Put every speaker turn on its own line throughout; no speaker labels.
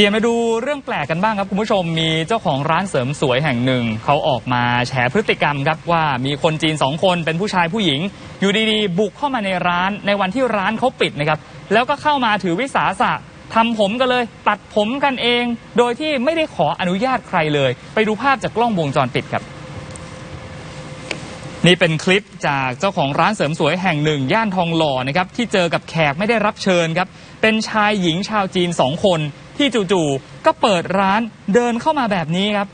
ลี่ยนมาดูเรื่องแปลกกันบ้างครับคุณผู้ชมมีเจ้าของร้านเสริมสวยแห่งหนึ่ง เขาออกมาแฉพฤติกรรมครับว่ามีคนจีนสองคนเป็นผู้ชายผู้หญิง อยู่ดีๆ บุกเข้ามาในร้านในวันที่ร้านเขาปิดนะครับ แล้วก็เข้ามาถือวิสาสะทำผมกันเลย ตัดผมกันเอง โดยที่ไม่ได้ขออนุญาตใครเลย ไปดูภาพจากกล้องวงจรปิดครับ นี่เป็นคลิปจากเจ้าของร้านเสริมสวยแห่งหนึ่ง ย่านทองหล่อนะครับที่เจอกับแขกไม่ได้รับเชิญครับ เป็นชายหญิงชาวจีนสองคนที่จู่ๆก็เปิดร้านเดินเข้ามาแบบนี้ครับ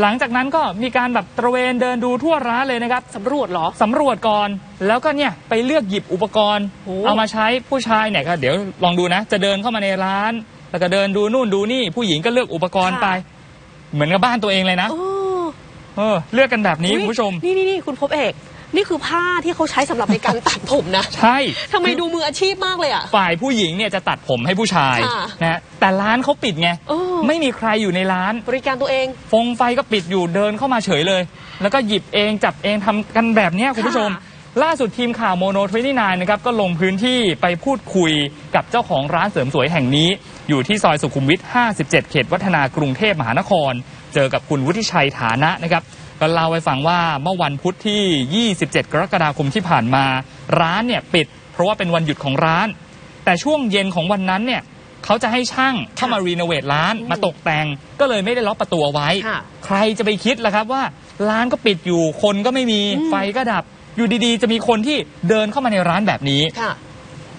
หลังจากนั้นก็มีการแบบตระเวนเดินดูทั่วร้านเลยนะครับ
สำรวจเหรอ
สำรวจก่อน แล้วก็เนี่ยไปเลือกหยิบอุปกรณ์
โอ้
เอามาใช้ผู้ชายเนี่ยก็เดี๋ยวลองดูนะ จะเดินเข้ามาในร้าน แล้วก็เดินดูนู่นดูนี่ ผู้หญิงก็เลือกอุปกรณ์ไป เหมือนกับบ้านตัวเองเลยนะ
โอ้
เออ เลือกกันแบบนี้
อุ๊ย
คุณผู้ชม
นี่นี่นี่คุณพบเอก นี่คือผ้าที่เขาใช้สำหรับในการตัดผมนะ
ใช่
ทำไมดูมืออาชีพมากเลยอะ
ฝ่ายผู้หญิงเนี่ยจะตัดผมให้ผู้ชาย
ค่ะ
นะฮะแต่ร้านเขาปิดไง
เออ
ไม่มีใครอยู่ในร้าน
บริการตัวเอง
ฟงไฟก็ปิดอยู่เดินเข้ามาเฉยเลย แล้วก็หยิบเองจับเองทำกันแบบเนี้ยคุณผู้ชมล่าสุดทีมข่าวโมโนทวนายนะครับก็ลงพื้นที่ไปพูดคุยกับเจ้าของร้านเสริมสวยแห่งนี้ อยู่ที่ซอยสุขุมวิท 57 เขตวัฒนากรุงเทพมหานคร เจอกับคุณวุฒิชัยฐานะนะครับ ก็เล่าให้ฟังว่าเมื่อวันพุธที่ 27 กรกฎาคมที่ผ่านมา ร้านเนี่ยปิด เพราะว่าเป็นวันหยุดของร้าน แต่ช่วงเย็นของวันนั้นเนี่ยเขาจะให้ช่างเข้ามารีโนเวทร้าน
อืม
มาตกแต่ง ก็เลยไม่ได้ล็อกประตูเอาไว้
ค่ะ
ใครจะไปคิดล่ะครับว่า ร้านก็ปิดอยู่คนก็ไม่มี
อืม
ไฟก็ดับ อยู่ดีๆ จะมีคนที่เดินเข้ามาในร้านแบบนี้
ค่ะ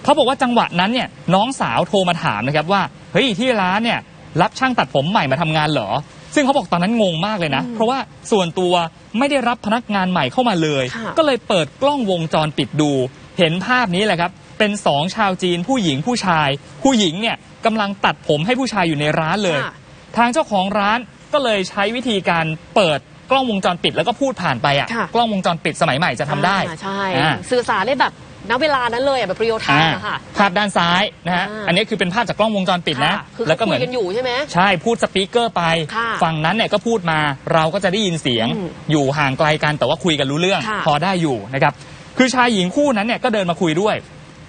เขาบอกว่าจังหวะนั้นเนี่ยน้องสาวโทรมาถามนะครับว่าเฮ้ยที่ร้านเนี่ยรับช่างตัดผมใหม่มาทำงานเหรอ ซึ่งเขาบอกตอนนั้นงงมากเลยนะ
อืม
เพราะว่าส่วนตัวไม่ได้รับพนักงานใหม่เข้ามาเลย
ค่ะ
ก็เลยเปิดกล้องวงจรปิดดู เห็นภาพนี้แหละครับ เป็นสองชาวจีนผู้หญิงผู้ชาย ผู้หญิงเนี่ยกำลังตัดผมให้ผู้ชายอยู่ในร้านเลย
ค่ะ
ทางเจ้าของร้านก็เลยใช้วิธีการเปิดกล้องวงจรปิดแล้วก็พูดผ่านไปอะ
ค่ะ
กล้องวงจรปิดสมัยใหม่จะทำได้
อ่าใช่
อ่า
สื่อสารได้แบบ ณเวลานั้นเลยอะแบบเรียลไทม์อะค่ะ
ภาพด้านซ้ายนะฮะ
อ่า
อันนี้คือเป็นภาพจากกล้องวงจรปิดนะ
ค่คือ
แล้ว
เขา
ก็เห
คุ
มือยน
กันอยู่ใช่ไหม
ใช่ พูดสปีกเกอร์ไป
ค่ะ
ฝั่งนั้นเนี่ยก็พูดมา เราก็จะได้ยินเสียง
อืม
อยู่ห่างไกลกันแต่ว่าคุยกันรู้เรื่อง
ค่ะ
พอได้อยู่นะครับ คือชายหญิงคู่นั้นเนี่ยก็เดินมาคุยด้วย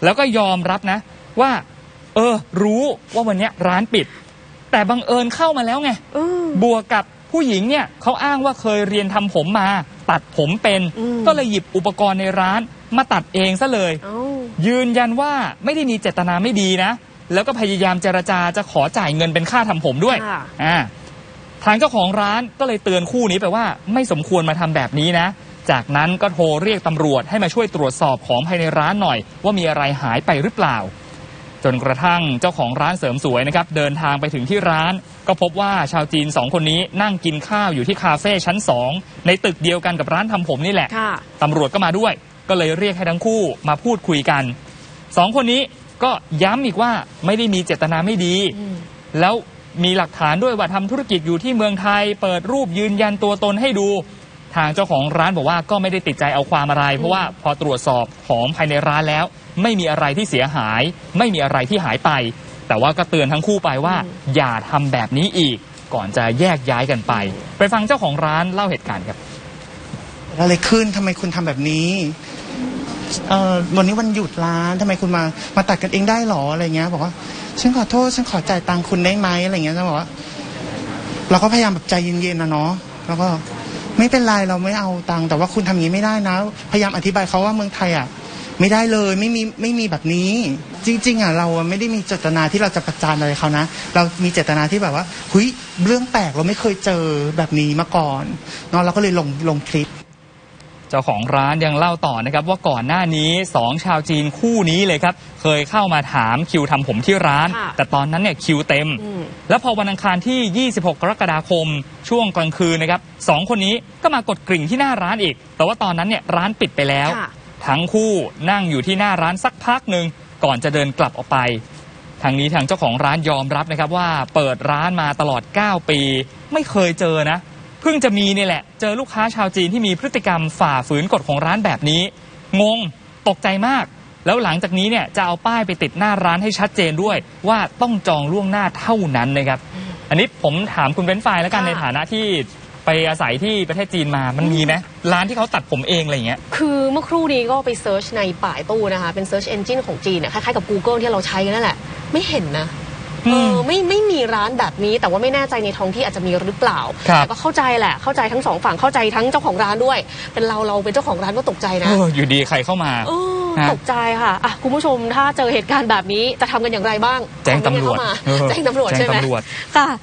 แล้วก็ยอมรับนะ ว่า เออ รู้ว่าวันเนี้ยร้านปิด แต่บังเอิญเข้ามาแล้วไง
เออ
บวกกับผู้หญิงเนี่ยเขาอ้างว่าเคยเรียนทำผมมา ตัดผมเป็น
อืม
ก็เลยหยิบอุปกรณ์ในร้านมาตัดเองซะเลย
เอ้า
ยืนยันว่าไม่ได้มีเจตนาไม่ดีนะ แล้วก็พยายามเจรจาจะขอจ่ายเงินเป็นค่าทำผมด้วย
ค่ะ
อ่าทางเจ้าของร้านก็เลยเตือนคู่นี้ไปว่า ไม่สมควรมาทำแบบนี้นะ จากนั้นก็โทรเรียกตำรวจให้มาช่วยตรวจสอบของภายในร้านหน่อย ว่ามีอะไรหายไปหรือเปล่า จนกระทั่งเจ้าของร้านเสริมสวยนะครับเดินทางไปถึงที่ร้าน ก็พบว่าชาวจีนสองคนนี้นั่งกินข้าวอยู่ที่คาเฟ่ชั้นสองในตึกเดียวกันกับร้านทำผมนี่แหละ
ค่ะ
ตำรวจก็มาด้วย ก็เลยเรียกให้ทั้งคู่มาพูดคุยกันสองคนนี้ก็ย้ำอีกว่าไม่ได้มีเจตนาไม่ดี
อืม
แล้วมีหลักฐานด้วยว่าทำธุรกิจอยู่ที่เมืองไทย เปิดรูปยืนยันตัวตนให้ดู ทางเจ้าของร้านบอกว่าก็ไม่ได้ติดใจเอาความอะไร เพราะว่าพอตรวจสอบของภายในร้านแล้ว ไม่มีอะไรที่เสียหาย ไม่มีอะไรที่หายไป แต่ว่าก็เตือนทั้งคู่ไปว่า
อืม
อย่าทำแบบนี้อีก ก่อนจะแยกย้ายกันไป ไปฟังเจ้าของร้านเล่าเหตุการณ์ครับ
อะไรขึ้นทำไมคุณทำแบบนี้เอ่อวันนี้วันหยุดร้านทำไมคุณมามาตัดกันเองได้หรออะไรเงี้ย บอกว่าฉันขอโทษฉันขอจ่ายตังค์คุณได้ไหมอะไรเงี้ยจะบอกว่า เราก็พยายามแบบใจเย็นๆนะเนาะแล้วก็ ไม่เป็นไรเราไม่เอาตังค์แต่ว่าคุณทำอย่างนี้ไม่ได้นะ พยายามอธิบายเขาว่าเมืองไทยอะไม่ได้เลยไม่มีไม่มีแบบนี้ จริง ๆอะเราอะไม่ได้มีเจตนาที่เราจะประจานอะไรเขานะ เรามีเจตนาที่แบบว่าหุยเรื่องแปลกเราไม่เคยเจอแบบนี้มาก่อนเนาะเราก็เลยลงลงคลิป
จ้าของร้านยังเล่าต่อนะครับว่าก่อนหน้านี้สองชาวจีนคู่นี้เลยครับ เคยเข้ามาถามคิวทำผมที่ร้าน
ค่ะ
แต่ตอนนั้นเนี่ยคิวเต็ม
อืม
แล้วพอวันอังคารที่ 26 กรกฎาคม ช่วงกลางคืนนะครับสองคนนี้ก็มากดกริ่งที่หน้าร้านอีก แต่ว่าตอนนั้นเนี่ยร้านปิดไปแล้ว
ค่ะ
ทั้งคู่นั่งอยู่ที่หน้าร้านสักพักหนึ่งก่อนจะเดินกลับออกไปทางนี้ทางเจ้าของร้านยอมรับนะครับว่าเปิดร้านมาตลอด 9 ปี ไม่เคยเจอนะ เพิ่งจะมีนี่แหละ เจอลูกค้าชาวจีนที่มีพฤติกรรมฝ่าฝืนกฎของร้านแบบนี้ งงตกใจมาก แล้วหลังจากนี้เนี่ยจะเอาป้ายไปติดหน้าร้านให้ชัดเจนด้วย ว่าต้องจองล่วงหน้าเท่านั้นนะครับ อันนี้ผมถามคุณเบนซ์ไฟล์แล้วกัน
ค่ะ
ในฐานะที่ไปอาศัยที่ประเทศจีนมามันมีไหมร้านที่เขาตัดผมเองอะไรอย่างเงี้ย
คือเมื่อครู่นี้ก็ไปเซิร์ชในป่ายตู้นะคะ เป็น Search Engine ของจีนเนี่ยคล้ายๆกับ Google ที่เราใช้กันนั่นแหละ ไม่เห็นนะ เออไม่ไม่มีร้านแบบนี้ แต่ว่าไม่แน่ใจในท้องที่อาจจะมีหรือเปล่า
ครับ
แต่ก็เข้าใจแหละเข้าใจทั้งสองฝั่งเข้าใจทั้งเจ้าของร้านด้วย เป็นเราเราเป็นเจ้าของร้านก็ตกใจนะ
เอออยู่ดีใครเข้ามา
เออ
ฮะ
ตกใจค่ะอะ คุณผู้ชมถ้าเจอเหตุการณ์แบบนี้จะทำกันอย่างไรบ้าง
แจ้งตำรวจ
คอมเมนต์เข้ามา
เออ
แจ้งตำรวจ
แจ้ง
ใช่ไหม
ตำรวจ
ค่ะ